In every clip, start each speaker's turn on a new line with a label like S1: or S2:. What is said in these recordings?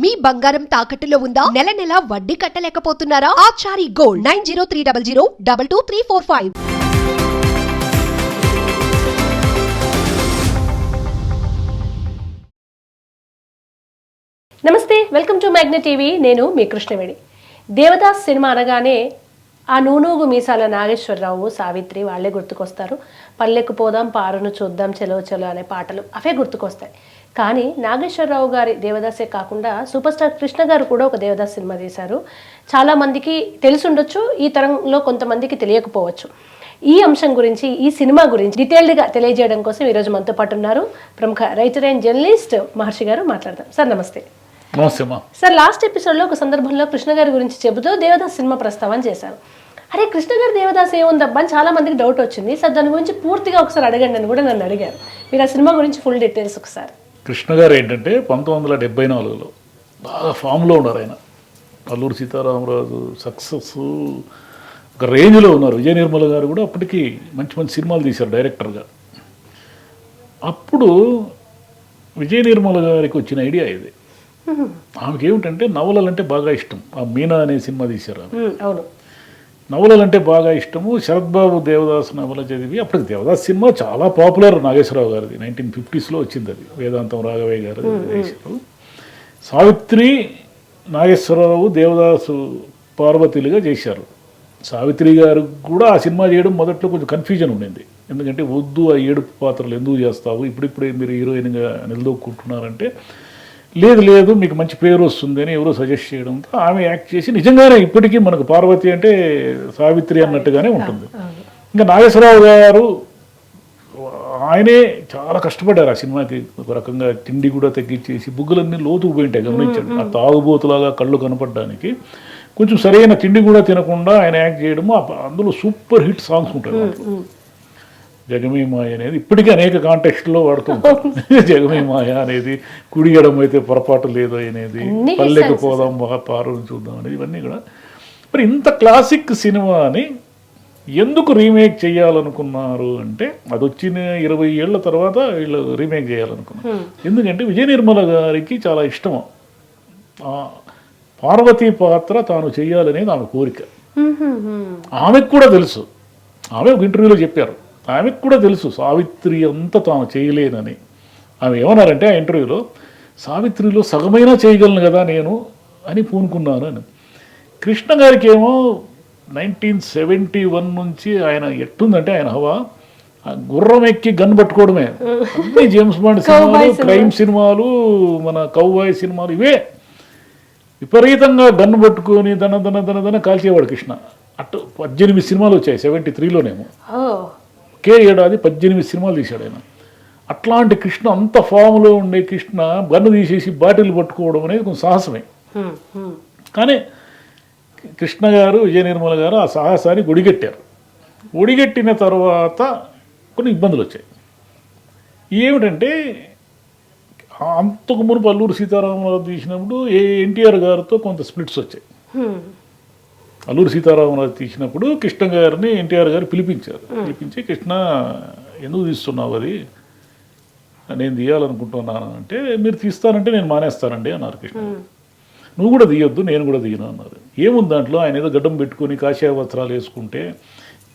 S1: మీ బంగారం తాకట్టులో ఉందా? నెల నెల వడ్డీ కట్టలేకపోతున్నారా? Achari gold nine zero three double zero double two three four five.
S2: నమస్తే వెల్కమ్ టు మ్యాగ్నెట్ టీవీ. నేను మీ కృష్ణవేణి. దేవదాస్ సినిమా అనగానే ఆ నూనూగు మీసాల నాగేశ్వరరావు సావిత్రి వాళ్ళే గుర్తుకొస్తారు. పల్లెకు పోదాం పారును చూద్దాం చెలో చెలో అనే పాటలు అవే గుర్తుకొస్తాయి. కానీ నాగేశ్వరరావు గారి దేవదాసే కాకుండా సూపర్ స్టార్ కృష్ణ గారు కూడా ఒక దేవదాస్ సినిమా తీశారు. చాలామందికి తెలిసుండొచ్చు ఈ తరంలో కొంతమందికి తెలియకపోవచ్చు. ఈ అంశం గురించి ఈ సినిమా గురించి డీటెయిల్డ్గా తెలియజేయడం కోసం ఈరోజు మనతో పాటు ఉన్నారు ప్రముఖ రైటర్ అండ్ జర్నలిస్ట్ మహర్షి గారు మాట్లాడదాం. సార్ నమస్తే.
S3: నమస్తే
S2: సార్ లాస్ట్ ఎపిసోడ్లో ఒక సందర్భంలో కృష్ణ గారి గురించి చెబుతూ దేవదాస్ సినిమా ప్రస్తావన చేశారు. అరే కృష్ణ గారి దేవదాస్ ఏముందబ్బా అని చాలా మందికి డౌట్ వచ్చింది. సార్ దాని గురించి పూర్తిగా ఒకసారి అడగండి అని కూడా నన్ను అడిగారు. మీరు ఆ సినిమా గురించి ఫుల్ డీటెయిల్స్ ఒకసారి.
S3: కృష్ణ గారు ఏంటంటే పంతొమ్మిది వందల డెబ్బై నాలుగులో బాగా ఫామ్లో ఉన్నారు ఆయన. అల్లూరు సీతారామరాజు సక్సెస్ ఒక రేంజ్లో ఉన్నారు. విజయ నిర్మల గారు కూడా అప్పటికి మంచి మంచి సినిమాలు తీశారు డైరెక్టర్గా అప్పుడు విజయ నిర్మల గారికి వచ్చిన ఐడియా ఇది. ఆమెకి ఏమిటంటే నవలలంటే బాగా ఇష్టం. ఆ మీనా అనే సినిమా తీశారు
S2: అవును.
S3: నవలలంటే బాగా ఇష్టము. శరత్ బాబు దేవదాస్ నవల చదివి అప్పటికి దేవదాస్ సినిమా చాలా పాపులర్ నాగేశ్వరరావు గారిది. నైన్టీన్ ఫిఫ్టీస్లో వచ్చింది అది. వేదాంతం రాఘవయ్య గారు సావిత్రి నాగేశ్వరరావు దేవదాసు పార్వతిలుగా చేశారు. సావిత్రి గారు కూడా ఆ సినిమా చేయడం మొదట్లో కొంచెం కన్ఫ్యూజన్ ఉండింది. ఎందుకంటే వద్దు ఆ ఏడుపు పాత్రలు ఎందుకు చేస్తావు? ఇప్పుడిప్పుడే మీరు హీరోయిన్గా నిలదొక్కుంటున్నారంటే లేదు లేదు మీకు మంచి పేరు వస్తుంది అని ఎవరో సజెస్ట్ చేయడంతో ఆమె యాక్ట్ చేసి నిజంగానే ఇప్పటికీ మనకు పార్వతి అంటే సావిత్రి అన్నట్టుగానే ఉంటుంది. ఇంకా నాగేశ్వరరావు గారు ఆయనే చాలా కష్టపడ్డారు ఆ సినిమాకి. ఒక రకంగా తిండి కూడా తగ్గించేసి బుగ్గలన్నీ లోతుకు పోయి ఉంటాయి గమనించండి. ఆ తాగుబోతులాగా కళ్ళు కనపడడానికి. కొంచెం సరైన తిండి కూడా తినకుండా ఆయన యాక్ట్ చేయడము అందులో సూపర్ హిట్ సాంగ్స్ ఉంటాయి. జగమీ మాయ అనేది ఇప్పటికీ అనేక కాంటెక్స్ట్లో వాడుతుంటారు జగమీ మాయ అనేది కుడి ఎడమ అయితే పొరపాటు లేదు అనేది పల్లెకు పోదాం మహా పారుని చూద్దాం అనేది ఇవన్నీ కూడా. మరి ఇంత క్లాసిక్ సినిమాని ఎందుకు రీమేక్ చేయాలనుకున్నారు అంటే అది వచ్చిన ఇరవై ఏళ్ళ తర్వాత వీళ్ళు రీమేక్ చేయాలనుకున్నారు. ఎందుకంటే విజయ నిర్మల గారికి చాలా ఇష్టం పార్వతీ పాత్ర తాను చేయాలనేది ఆమె కోరిక. ఆమెకు కూడా తెలుసు. ఆమె ఒక ఇంటర్వ్యూలో చెప్పారు. ఆమెకు కూడా తెలుసు సావిత్రి అంతా తాను చేయలేనని. ఆమె ఏమన్నారంటే ఆ ఇంటర్వ్యూలో సావిత్రిలో సగమైనా చేయగలను కదా నేను అని పూనుకున్నాను అని. కృష్ణ గారికి ఏమో నైన్టీన్ సెవెంటీ వన్ నుంచి ఆయన ఎట్టుందంటే ఆయన హవా ఆ గుర్రం ఎక్కి గన్ పట్టుకోవడమే. అన్ని జేమ్స్ బాండ్ సినిమాలు క్రైమ్ సినిమాలు మన కౌబాయ్ సినిమాలు ఇవే. విపరీతంగా గన్ను పట్టుకొని దన దన దన దన కాల్చేవాడు కృష్ణ. అటు పద్దెనిమిది సినిమాలు వచ్చాయి సెవెంటీ త్రీలోనేమో. ఒకే ఏడాది పద్దెనిమిది సినిమాలు తీశాడు ఆయన. అట్లాంటి కృష్ణ అంత ఫామ్లో ఉండే కృష్ణ గన్ను తీసేసి బాటిల్ పట్టుకోవడం అనేది కొంచెం సాహసమే. కానీ కృష్ణ గారు విజయ నిర్మల గారు ఆ సాహసాన్ని ఒడిగట్టారు. ఒడిగట్టిన తర్వాత కొన్ని ఇబ్బందులు వచ్చాయి. ఏమిటంటే అంతకు మునుపు అల్లూరు సీతారామరావు తీసినప్పుడు ఏ ఎన్టీఆర్ గారితో కొంత స్ప్లిట్స్ వచ్చాయి. అల్లూరు సీతారామరాజు తీసినప్పుడు కృష్ణ గారిని ఎన్టీఆర్ గారు పిలిపించారు. పిలిపించి కృష్ణ ఎందుకు తీస్తున్నావు అది? నేను తీయాలనుకుంటున్నాను? అంటే మీరు తీస్తానంటే నేను మానేస్తానండి అన్నారు కృష్ణ. నువ్వు కూడా తీయొద్దు నేను కూడా తీయను అన్నారు. ఏముంది దాంట్లో? ఆయన ఏదో గడ్డం పెట్టుకొని కాషాయ వస్త్రాలు వేసుకుంటే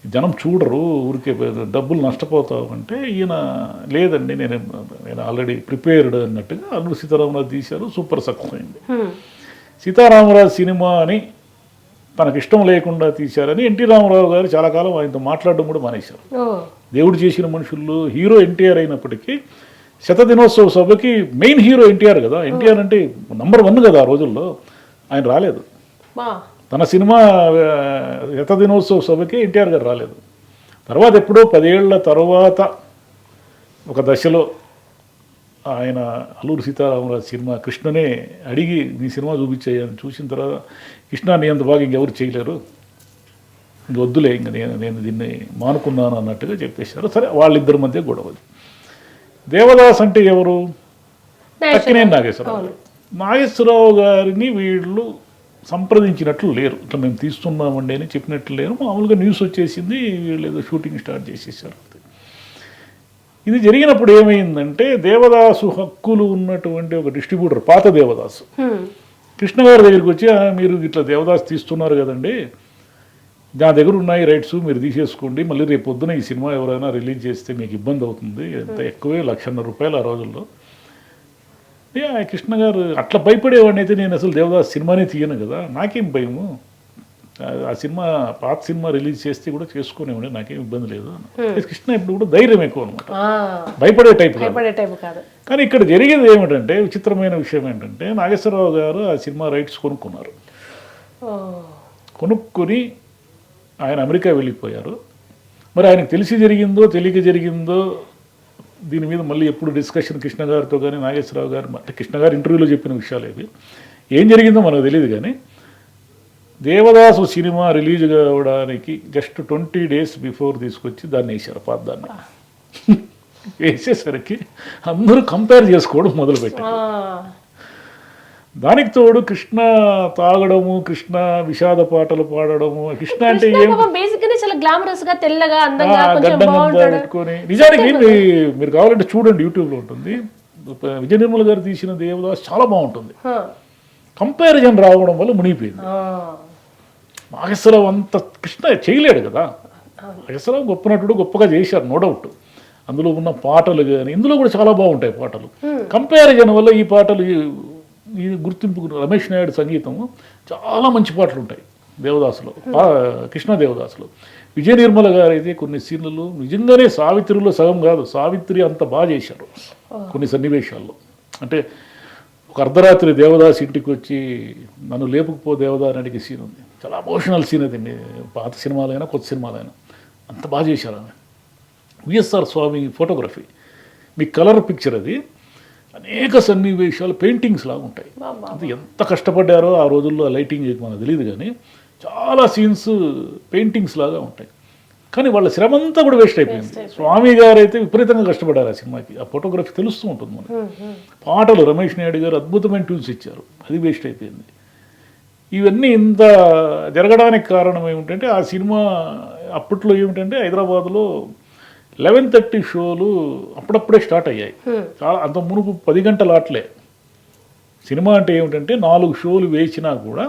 S3: జనం చూడరు ఊరికే డబ్బులు నష్టపోతావు అంటే ఈయన లేదండి నేను నేను ఆల్రెడీ ప్రిపేర్డ్ అన్నట్టుగా అల్లూరు సీతారామరాజు తీశారు. సూపర్ సక్సెస్ అయింది. సీతారామరాజు సినిమా అని తనకు ఇష్టం లేకుండా తీశారని ఎన్టీ రామారావు గారు చాలా కాలం ఆయనతో మాట్లాడడం కూడా మానేశారు. దేవుడు చేసిన మనుషుల్లో హీరో ఎన్టీఆర్ అయినప్పటికీ శత దినోత్సవ సభకి మెయిన్ హీరో ఎన్టీఆర్ కదా. ఎన్టీఆర్ అంటే నంబర్ వన్ కదా ఆ రోజుల్లో. ఆయన రాలేదు. తన సినిమా ఆ, శత దినోత్సవ సభకి ఎన్టీఆర్ గారు రాలేదు. తర్వాత ఎప్పుడో పదేళ్ళ తర్వాత ఒక దశలో ఆయన అల్లూరు సీతారామరాజు సినిమా కృష్ణనే అడిగి నీ సినిమా చూపించాయని చూసిన తర్వాత కృష్ణ నీ అంత బాగా ఇంకెవరు చేయలేరు. ఇంక వద్దులే ఇంక నేను నేను దీన్ని మానుకున్నాను అన్నట్టుగా చెప్పేశారు. సరే వాళ్ళిద్దరి మధ్య గొడవ దేవదాస్ అంటే ఎవరు? తక్కినేని నాగేశ్వరరావు. నాగేశ్వరరావు గారిని వీళ్ళు సంప్రదించినట్లు లేరు. ఇట్లా మేము తీస్తున్నామండి అని చెప్పినట్లు లేరు. మామూలుగా న్యూస్ వచ్చేసింది వీళ్ళు ఏదో షూటింగ్ స్టార్ట్ చేసేసారు. ఇది జరిగినప్పుడు ఏమైందంటే దేవదాసు హక్కులు ఉన్నటువంటి ఒక డిస్ట్రిబ్యూటర్ పాత దేవదాసు. కృష్ణ గారి దగ్గరికి వచ్చి "ఆ, మీరు ఇట్లా దేవదాస్ తీస్తున్నారు కదండి. నా దగ్గర ఉన్నాయి రైట్స్ మీరు తీసేసుకోండి. మళ్ళీ రేపు పొద్దున ఈ సినిమా ఎవరైనా రిలీజ్ చేస్తే మీకు ఇబ్బంది అవుతుంది. ఎంత ఎక్కువే లక్షన్నర రూపాయలు ఆ రోజుల్లో. కృష్ణ గారు అట్లా భయపడేవాడిని అయితే నేను అసలు దేవదాస్ సినిమానే తీయను కదా. నాకేం భయము? ఆ- సినిమా పాత సినిమా రిలీజ్ చేస్తే కూడా చేసుకునేవాడి నాకేం ఇబ్బంది లేదు కృష్ణ ఇప్పుడు కూడా ధైర్యం ఎక్కువ అనమాట భయపడే టైప్
S2: టైప్ కాదు.
S3: కానీ ఇక్కడ జరిగేది ఏమిటంటే విచిత్రమైన విషయం ఏంటంటే నాగేశ్వరరావు గారు ఆ సినిమా రైట్స్ కొనుక్కున్నారు. కొనుక్కొని ఆయన అమెరికా వెళ్ళిపోయారు. మరి ఆయనకు తెలిసి జరిగిందో తెలియక జరిగిందో దీని మీద మళ్ళీ ఎప్పుడు డిస్కషన్ కృష్ణ గారితో కానీ నాగేశ్వరరావు గారు అంటే కృష్ణ గారు ఇంటర్వ్యూలో చెప్పిన విషయాలు ఇవి. ఏం జరిగిందో మనకు తెలియదు కానీ దేవదాసు సినిమా రిలీజ్ కావడానికి జస్ట్ ట్వంటీ డేస్ బిఫోర్ తీసుకొచ్చి దాన్ని వేసారు పాదాన్ని వేసేసరికి అందరూ కంపేర్ చేసుకోవడం మొదలుపెట్టారు. దానికి తోడు కృష్ణ తాగడము కృష్ణ విషాద పాటలు పాడడము కృష్ణ అంటే పెట్టుకొని. నిజానికి మీరు కావాలంటే చూడండి యూట్యూబ్లో ఉంటుంది. విజయ నిర్మల గారు తీసిన దేవదాస్ చాలా బాగుంటుంది. కంపారిజన్ రావడం వల్ల మునిగిపోయింది. నాగేశ్వరరావు అంత కృష్ణ చేయలేడు కదా. నాగేశ్వరరావు గొప్ప నటుడు గొప్పగా చేశారు నో డౌట్. అందులో ఉన్న పాటలు కానీ ఇందులో కూడా చాలా బాగుంటాయి పాటలు. కంపారిజన్ వల్ల ఈ పాటలు ఈ- గుర్తింపు రమేష్ నాయుడు సంగీతము చాలా మంచి పాటలు ఉంటాయి దేవదాసులో కృష్ణ దేవదాసులో. విజయ నిర్మల గారు అయితే కొన్ని సీన్లు నిజంగానే సావిత్రిలో సగం కాదు సావిత్రి అంత బాగా చేశారు కొన్ని సన్నివేశాల్లో. అంటే ఒక అర్ధరాత్రి దేవదాస్ ఇంటికి వచ్చి నన్ను లేపుకుపో దేవదా అని అడిగే సీన్ ఉంది. చాలా ఎమోషనల్ సీన్ అది. మీ పాత సినిమాలైనా కొత్త సినిమాలైనా. అంత బాగా చేశారు ఆమె. విఎస్ఆర్ స్వామి ఫోటోగ్రఫీ మీ కలర్ పిక్చర్ అది. అనేక సన్నివేశాలు పెయింటింగ్స్ లాగా ఉంటాయి. అంటే ఎంత కష్టపడ్డారో ఆ రోజుల్లో లైటింగ్ మనకు తెలియదు కానీ చాలా సీన్స్ పెయింటింగ్స్ లాగా ఉంటాయి. కానీ వాళ్ళ శ్రమ అంతా కూడా వేస్ట్ అయిపోయింది. స్వామి గారు అయితే విపరీతంగా కష్టపడ్డారు ఆ సినిమాకి. ఆ ఫోటోగ్రఫీ తెలుస్తూ ఉంటుంది మనకి. పాటలు రమేష్ నాయుడు గారు అద్భుతమైన ట్యూన్స్ ఇచ్చారు. అది వేస్ట్ అయిపోయింది. ఇవన్నీ ఇంత జరగడానికి కారణం ఏమిటంటే ఆ సినిమా అప్పట్లో ఏమిటంటే హైదరాబాద్లో లెవెన్ థర్టీ షోలు అప్పుడప్పుడే స్టార్ట్ అయ్యాయి. చాలా అంత మునుపు పది గంటల ఆటలే సినిమా అంటే ఏమిటంటే నాలుగు షోలు వేసినా కూడా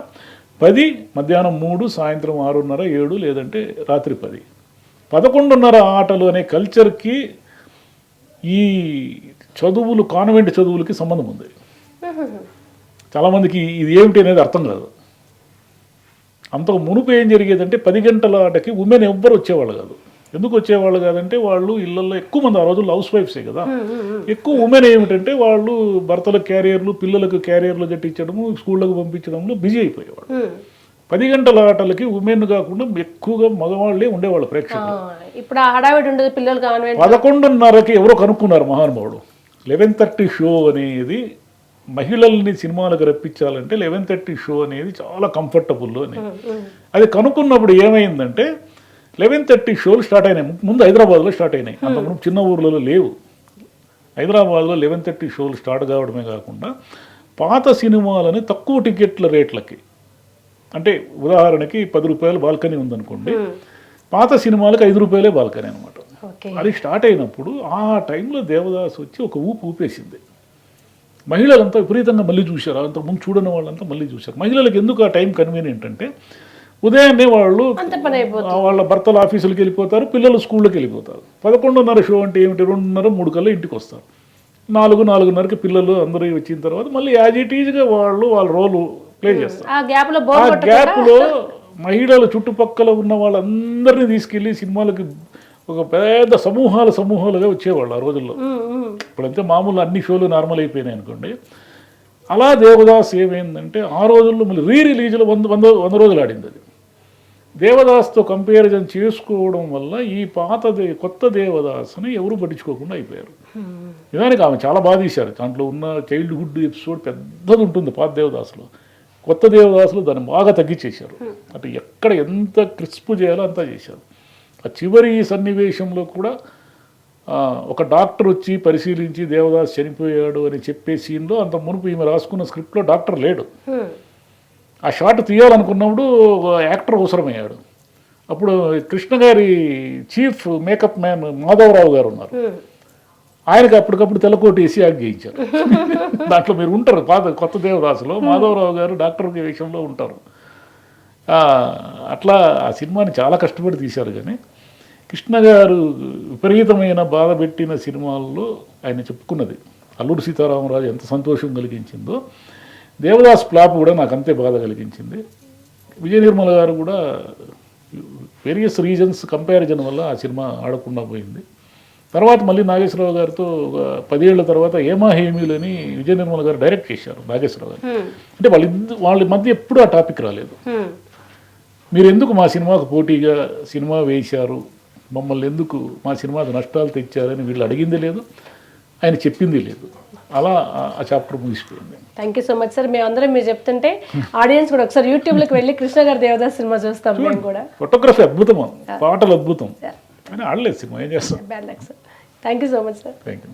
S3: పది మధ్యాహ్నం మూడు సాయంత్రం ఆరున్నర ఏడు లేదంటే రాత్రి పది. పదకొండున్నర ఆటలు అనే కల్చర్కి ఈ చదువులు కాన్వెంట్ చదువులకి సంబంధం ఉంది. చాలామందికి ఇది ఏమిటి అనేది అర్థం కాదు. అంతకు మునుపు ఏం జరిగేదంటే పది గంటల ఆటకి ఉమెన్ ఎవ్వరు వచ్చేవాళ్ళు కాదు. ఎందుకు వచ్చేవాళ్ళు కాదంటే వాళ్ళు ఇళ్ళల్లో ఎక్కువ మంది ఆ రోజుల్లో హౌస్ వైఫ్సే కదా. ఎక్కువ ఉమెన్ ఏమిటంటే వాళ్ళు భర్తల క్యారియర్లు పిల్లలకు క్యారియర్లు కట్టించడము స్కూళ్ళకు పంపించడంలో బిజీ అయిపోయేవాళ్ళు. పది గంటల ఆటలకి ఉమెన్ కాకుండా ఎక్కువగా మగవాళ్ళే ఉండేవాళ్ళు ప్రేక్షకులు.
S2: ఇప్పుడు హడావిడి ఉండదు పిల్లలు
S3: పదకొండున్నరకి ఎవరో కనుక్కున్నారు మహానుభావుడు. లెవెన్ థర్టీ షో అనేది మహిళల్ని సినిమాలకు రప్పించాలంటే లెవెన్ థర్టీ షో అనేది చాలా కంఫర్టబుల్ అని. అది కనుక్కున్నప్పుడు ఏమైందంటే లెవెన్ థర్టీ షోలు స్టార్ట్ అయినాయి. ముందు హైదరాబాద్లో స్టార్ట్ అయినాయి. అంతకుముందు చిన్న ఊర్లలో లేవు. హైదరాబాద్లో లెవెన్ థర్టీ షోలు స్టార్ట్ కావడమే కాకుండా పాత సినిమాలని తక్కువ టికెట్ల రేట్లకి అంటే ఉదాహరణకి పది రూపాయలు బాల్కనీ ఉందనుకోండి పాత సినిమాలకు ఐదు రూపాయలే బాల్కనీ అనమాట అది స్టార్ట్ అయినప్పుడు ఆ టైంలో దేవదాస్ వచ్చి ఒక ఊపు ఊపేసింది. మహిళలంతా విపరీతంగా మళ్ళీ చూశారు. అంత ముందు చూడని వాళ్ళంతా మళ్ళీ చూశారు. మహిళలకు ఎందుకు ఆ టైం కన్వీనియంట్ అంటే ఉదయాన్నే వాళ్ళు వాళ్ళ భర్తల ఆఫీసులకు వెళ్ళిపోతారు పిల్లలు స్కూళ్ళకి వెళ్ళిపోతారు. పదకొండున్నర షో అంటే ఏమిటి? రెండున్నర మూడు కల్లా ఇంటికి వస్తారు. నాలుగు నాలుగున్నరకి పిల్లలు అందరూ వచ్చిన తర్వాత మళ్ళీ యాజ్ ఇట్ ఈజ్గా వాళ్ళు వాళ్ళ రోలు ప్లే చేస్తారు.
S2: ఆ
S3: గ్యాప్లో మహిళలు చుట్టుపక్కల ఉన్న వాళ్ళందరినీ తీసుకెళ్ళి సినిమాలకి ఒక పెద్ద సమూహాలు సమూహాలుగా వచ్చేవాళ్ళు ఆ రోజుల్లో. ఇప్పుడంతే మామూలు అన్ని షోలు నార్మల్ అయిపోయినాయి అనుకోండి. అలా దేవదాస్ ఏమైందంటే ఆ రోజుల్లో మళ్ళీ రీ రిలీజ్లో వంద వంద వంద రోజులు ఆడింది అది. దేవదాస్తో కంపారిజన్ చేసుకోవడం వల్ల ఈ పాత దే కొత్త దేవదాస్ని ఎవరు పట్టించుకోకుండా అయిపోయారు. నిజానికి ఆమె చాలా బాగా తీశారు. దాంట్లో ఉన్న చైల్డ్హుడ్ ఎపిసోడ్ పెద్దది ఉంటుంది పాత దేవదాసులో. కొత్త దేవదాసులు దాన్ని బాగా తగ్గించేశారు. అంటే ఎక్కడ ఎంత క్రిస్ప్ చేయాలో అంతా చేశారు. ఆ చివరి సన్నివేశంలో కూడా ఒక డాక్టర్ వచ్చి పరిశీలించి దేవదాస్ చనిపోయాడు అని చెప్పే సీన్లో అంత మునుపు ఈమె రాసుకున్న స్క్రిప్ట్లో డాక్టర్ లేడు. ఆ షాట్ తీయాలనుకున్నప్పుడు ఒక యాక్టర్ అవసరమయ్యాడు. అప్పుడు కృష్ణ గారి చీఫ్ మేకప్ మ్యాన్ మాధవరావు గారు ఉన్నారు. ఆయనకి అప్పటికప్పుడు తెల్లకోటి వేసి యాక్ట్ చేయించారు దాంట్లో మీరు ఉంటారు పాత కొత్త దేవదాసులో మాధవరావు గారు డాక్టర్ విషయంలో ఉంటారు. అట్లా ఆ సినిమాని చాలా కష్టపడి తీశారు కానీ కృష్ణ గారు విపరీతమైన బాధ పెట్టిన సినిమాల్లో ఆయన చెప్పుకున్నది అల్లూరు సీతారామరాజు ఎంత సంతోషం కలిగించిందో దేవదాస్ ఫ్లాప్ కూడా నాకు అంతే బాధ కలిగించింది. విజయ నిర్మల గారు కూడా వేరియస్ రీజన్స్ కంపారిజన్ వల్ల ఆ సినిమా ఆడకుండా పోయింది. తర్వాత మళ్ళీ నాగేశ్వరరావు గారితో ఒక పదేళ్ళ తర్వాత ఏమా హేమీలని విజయ నిర్మల గారు డైరెక్ట్ చేశారు నాగేశ్వరరావు గారు. అంటే వాళ్ళ వాళ్ళ మధ్య ఎప్పుడూ ఆ టాపిక్ రాలేదు. మీరు ఎందుకు మా సినిమాకు పోటీగా సినిమా వేశారు? మమ్మల్ని ఎందుకు మా సినిమాకు నష్టాలు తెచ్చారని వీళ్ళు అడిగింది లేదు ఆయన చెప్పింది లేదు. అలా ఆ- చాప్టర్ ముగిసిపోయింది.
S2: Thank you so much sir మేమందరం మీరు చెప్తుంటే ఆడియన్స్ కూడా ఒకసారి యూట్యూబ్లోకి వెళ్ళి కృష్ణ గారి దేవదాస్ సినిమా చూస్తాం మేము కూడా.
S3: ఫోటోగ్రఫీ అద్భుతం పాటలు అద్భుతం. కానీ ఆడలేదు సినిమా ఏం చేస్తాం?
S2: Thank you so much sir
S3: thank you